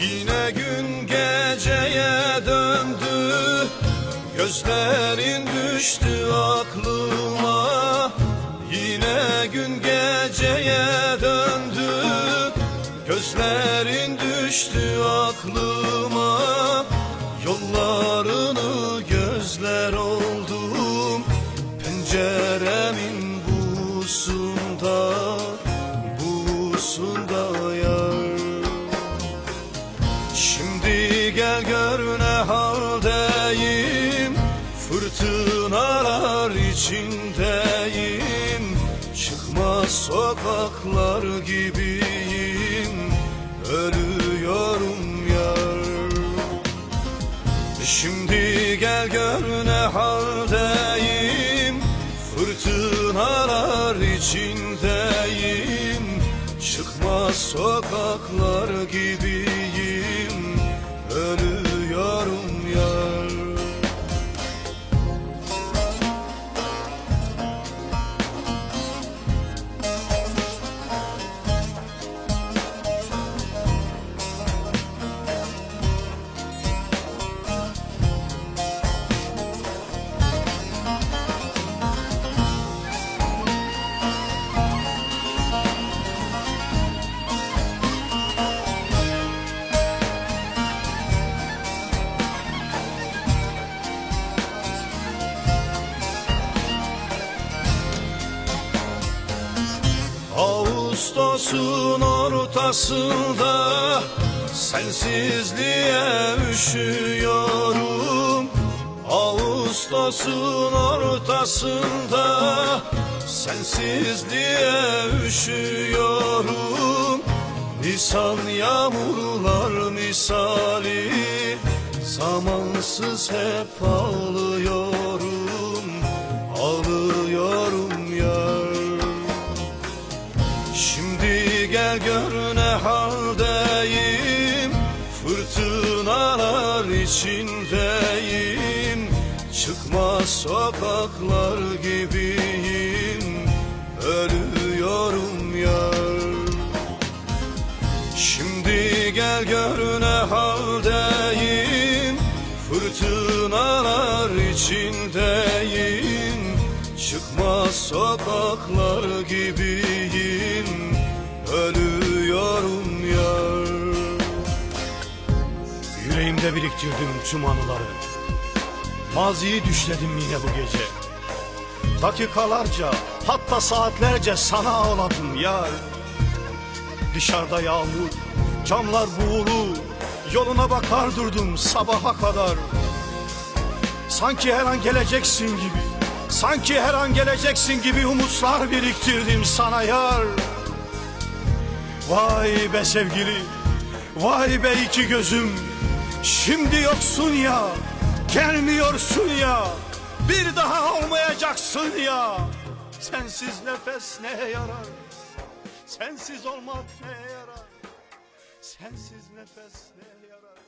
Yine gün geceye döndü Gözlerin düştü aklıma. Yine gün geceye döndü Gözlerin düştü aklıma. Yollarını gözler oldum Penceremin busunda Fırtınalar içindeyim. Çıkmaz sokaklar gibiyim. Ölüyorum yar. Şimdi gel gör ne haldeyim. Fırtınalar içindeyim. Çıkmaz sokaklar gibiyim Ağustos'un ortasında Sensizliğe üşüyorum. Ağustos'un ortasında Sensizliğe üşüyorum. Nisan yağmurlar misali Zamansız hep ağlıyorum içindeyim. Çıkmaz sokaklar gibiyim. Ölüyorum yar. Şimdi gel gör ne haldeyim. Fırtınalar içindeyim. Çıkmaz sokaklar gibiyim Biriktirdim tüm anıları. Maziyi düşledim yine bu gece. Dakikalarca hatta saatlerce sana ağladım yar Dışarıda yağmur, camlar buğulu Yoluna bakar durdum sabaha kadar. Sanki her an geleceksin gibi Sanki her an geleceksin gibi umutlar biriktirdim sana yar. Vay be sevgili, vay be iki gözüm Şimdi yoksun ya, gelmiyorsun ya. Bir daha olmayacaksın ya. Sensiz nefes neye yarar? Sensiz olmak neye yarar? Sensiz nefes neye yarar